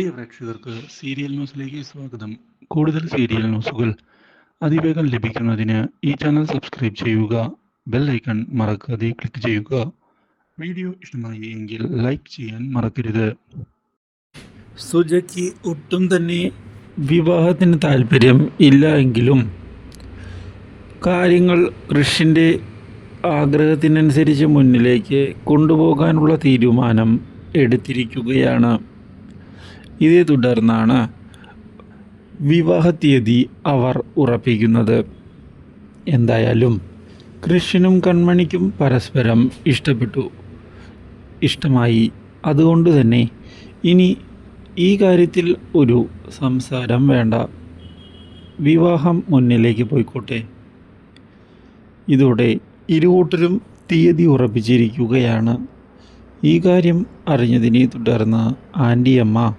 പ്രിയ പ്രേക്ഷകർക്ക് സീരിയൽ ന്യൂസിലേക്ക് സ്വാഗതം. കൂടുതൽ സീരിയൽ ന്യൂസുകൾ അതിവേഗം ലഭിക്കുന്നതിന് ഈ ചാനൽ സബ്സ്ക്രൈബ് ചെയ്യുക ബെൽ ഐക്കൺ മറക്കാതെ ക്ലിക്ക് ചെയ്യുക. വീഡിയോ ഇഷ്ടമായി എങ്കിൽ ലൈക്ക് ചെയ്യാൻ മറക്കരുത്. സുജയ്ക്ക് ഒട്ടും തന്നെ വിവാഹത്തിന് താല്പര്യം ഇല്ല എങ്കിലും കാര്യങ്ങൾ ഋഷിന്റെ ആഗ്രഹത്തിനനുസരിച്ച് മുന്നിലേക്ക് കൊണ്ടുപോകാനുള്ള തീരുമാനം എടുത്തിരിക്കുകയാണ്. ഇതേ തുടർന്നാണ് വിവാഹ തീയതി അവർ ഉറപ്പിക്കുന്നത്. എന്തായാലും കൃഷ്ണനും കൺമണിക്കും പരസ്പരം ഇഷ്ടപ്പെട്ടു. ഇഷ്ടമായി. അതുകൊണ്ട് തന്നെ ഇനി ഈ കാര്യത്തിൽ ഒരു സംസാരം വേണ്ട. വിവാഹം മുന്നിലേക്ക് പോയിക്കോട്ടെ. ഇതോടെ ഇരുകൂട്ടരും തീയതി ഉറപ്പിച്ചിരിക്കുകയാണ്. ഈ കാര്യം അറിഞ്ഞതിനെ തുടർന്ന് ആന്റിയമ്മ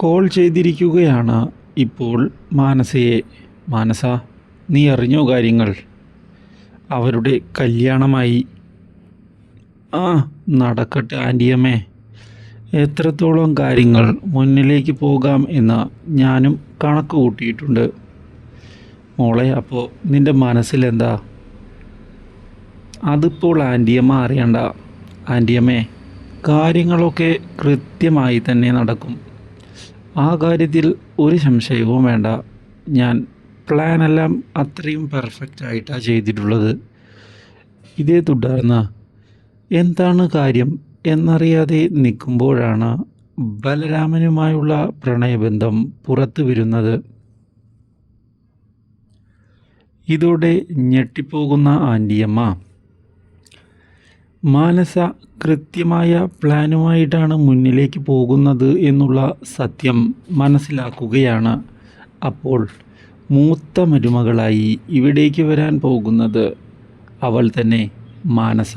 കോൾ ചെയ്തിരിക്കുകയാണ് ഇപ്പോൾ മാനസയെ. മാനസ നീ അറിഞ്ഞോ കാര്യങ്ങൾ? അവരുടെ കല്യാണമായി. ആ നടക്കട്ടെ ആന്റിയമ്മേ. എത്രത്തോളം കാര്യങ്ങൾ മുന്നിലേക്ക് പോകാം എന്ന് ഞാനും കണക്ക് കൂട്ടിയിട്ടുണ്ട്. മോളെ അപ്പോൾ നിന്റെ മനസ്സിലെന്താ അതിപ്പോൾ ആന്റിയമ്മ അറിയണ്ട. ആന്റിയമ്മേ കാര്യങ്ങളൊക്കെ കൃത്യമായി തന്നെ നടക്കും. ആ കാര്യത്തിൽ ഒരു സംശയവും വേണ്ട. ഞാൻ പ്ലാനെല്ലാം അത്രയും പെർഫെക്റ്റ് ആയിട്ടാണ് ചെയ്തിട്ടുള്ളത്. ഇതേ തുടർന്ന് എന്താണ് കാര്യം എന്നറിയാതെ നിൽക്കുമ്പോഴാണ് ബലരാമനുമായുള്ള പ്രണയബന്ധം പുറത്തു വരുന്നത്. ഇതോടെ ഞെട്ടിപ്പോകുന്ന ആന്റിയമ്മ മാനസ കൃത്യമായ പ്ലാനുമായിട്ടാണ് മുന്നിലേക്ക് പോകുന്നത് എന്നുള്ള സത്യം മനസ്സിലാക്കുകയാണ് അപ്പോൾ മൂത്ത മരുമകളായി ഇവിടേക്ക് വരാൻ പോകുന്നത് അവൾ തന്നെ മാനസ.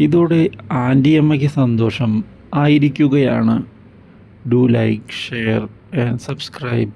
ഇതോടെ ആന്റിയമ്മയ്ക്ക് സന്തോഷം ആയിരിക്കുകയാണ്. Do like share and subscribe.